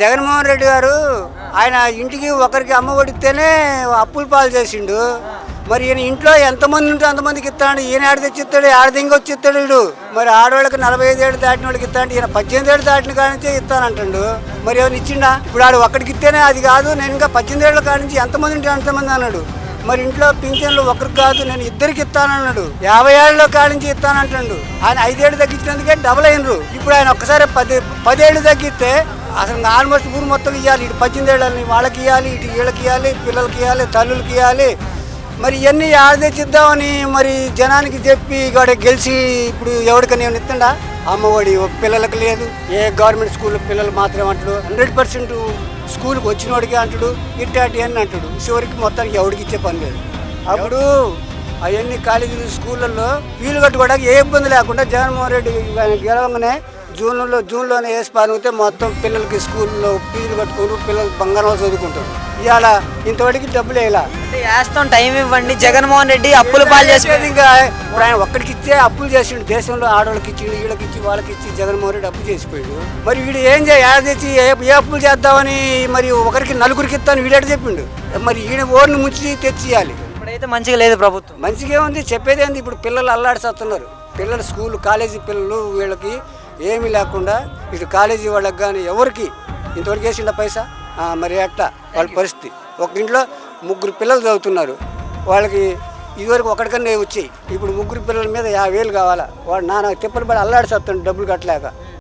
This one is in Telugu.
జగన్మోహన్ రెడ్డి గారు ఆయన ఇంటికి ఒకరికి అమ్మ ఒడితేనే అప్పులు పాలు చేసిండు. మరి ఈయన ఇంట్లో ఎంతమంది ఉంటే అంతమందికి ఇస్తాడు? ఈయన ఆడ తెచ్చిస్తాడు ఆడదింగి వచ్చి ఇస్తాడు వీడు. మరి ఆడవాళ్ళకి నలభై ఐదు ఏళ్ళు దాటిన వాళ్ళకి ఇస్తాడు ఈయన పద్దెనిమిది ఏళ్ళు దాటిన కానించే ఇస్తానంటాడు. మరి ఏమైనా ఇచ్చిండా? ఇప్పుడు ఆడు ఒక్కడికి ఇస్తేనే అది కాదు నేను ఇంకా పద్దెనిమిది ఏళ్ళ కానించి ఎంతమంది ఉంటే అంతమంది అన్నాడు. మరి ఇంట్లో పింఛన్లు ఒకరికి కాదు నేను ఇద్దరికి ఇస్తానన్నాడు. యాభై ఏళ్ళలో కానించి ఇస్తానంటాడు. ఆయన ఐదేళ్ళు తగ్గించినందుకే డబుల్ అయినరు. ఇప్పుడు ఆయన ఒక్కసారి పది పదేళ్ళు తగ్గిస్తే అసలు ఆల్మోస్ట్ ఊరు మొత్తం ఇవ్వాలి ఇటు పద్దెనిమిది ఏళ్ళని వాళ్ళకి ఇవ్వాలి ఇటు వీళ్ళకి ఇవ్వాలి పిల్లలకి ఇవ్వాలి తల్లులకి ఇవ్వాలి మరి ఇవన్నీ ఆడ మరి జనానికి చెప్పి ఇక్కడ గెలిచి ఇప్పుడు ఎవరికని ఏమైనా ఇస్తుండా అమ్మఒడి పిల్లలకు లేదు. ఏ గవర్నమెంట్ స్కూల్ పిల్లలు మాత్రం అంటాడు. హండ్రెడ్ పర్సెంట్ స్కూల్కి వచ్చినోడికి అంటాడు. ఇట్టాటి అని అంటాడు. చివరికి మొత్తానికి ఎవడికి ఇచ్చే పని లేదు. అప్పుడు అవన్నీ కాలేజీలు స్కూళ్ళల్లో వీలు కట్టుకోవడానికి ఏ ఇబ్బంది లేకుండా జగన్మోహన్ రెడ్డి ఆయన గెలవగానే జూన్లో జూన్లోనే వేసి పాల్గొతే మొత్తం పిల్లలకి స్కూల్లో ఫీజులు కట్టుకుంటూ పిల్లలు బంగారం చదువుకుంటారు. ఇవాళ ఇంతవరకు డబ్బులు వేయాల? వేస్తాం టైం ఇవ్వండి. జగన్మోహన్ రెడ్డి అప్పుల పాలు చేసి ఇంకా ఇప్పుడు ఆయన ఒక్కడికి ఇచ్చే అప్పులు చేసిండు. దేశంలో ఆడవాళ్ళకి ఇచ్చి వీళ్ళకి ఇచ్చి వాళ్ళకి ఇచ్చి జగన్మోహన్ రెడ్డి అప్పు చేసిపోయాడు. మరి వీడు ఏం తెచ్చి ఏ అప్పులు చేద్దామని మరి ఒకరికి నలుగురికి ఇస్తాను వీడట చెప్పిండు? మరి ఈయన ఓర్ని ముంచి తెచ్చియాలి ఇప్పుడైతే మంచిగా లేదు ప్రభుత్వం. మంచిగా ఉంది చెప్పేది ఏంది ఇప్పుడు పిల్లలు అల్లాడిస్తున్నారు పిల్లలు స్కూల్ కాలేజీ పిల్లలు వీళ్ళకి ఏమీ లేకుండా ఇటు కాలేజీ వాళ్ళకి కానీ ఎవరికి ఇంతవరకు వేసిండ పైసా? మరి అట్టా వాళ్ళ పరిస్థితి. ఒక ఇంట్లో ముగ్గురు పిల్లలు చదువుతున్నారు. వాళ్ళకి ఇదివరకు ఒకటికన్నా వచ్చాయి. ఇప్పుడు ముగ్గురు పిల్లల మీద యాభై వేలు కావాలా? వాడు నాన్న తిప్పలు పడి అల్లాడిస్తాడు డబ్బులు కట్టలేక.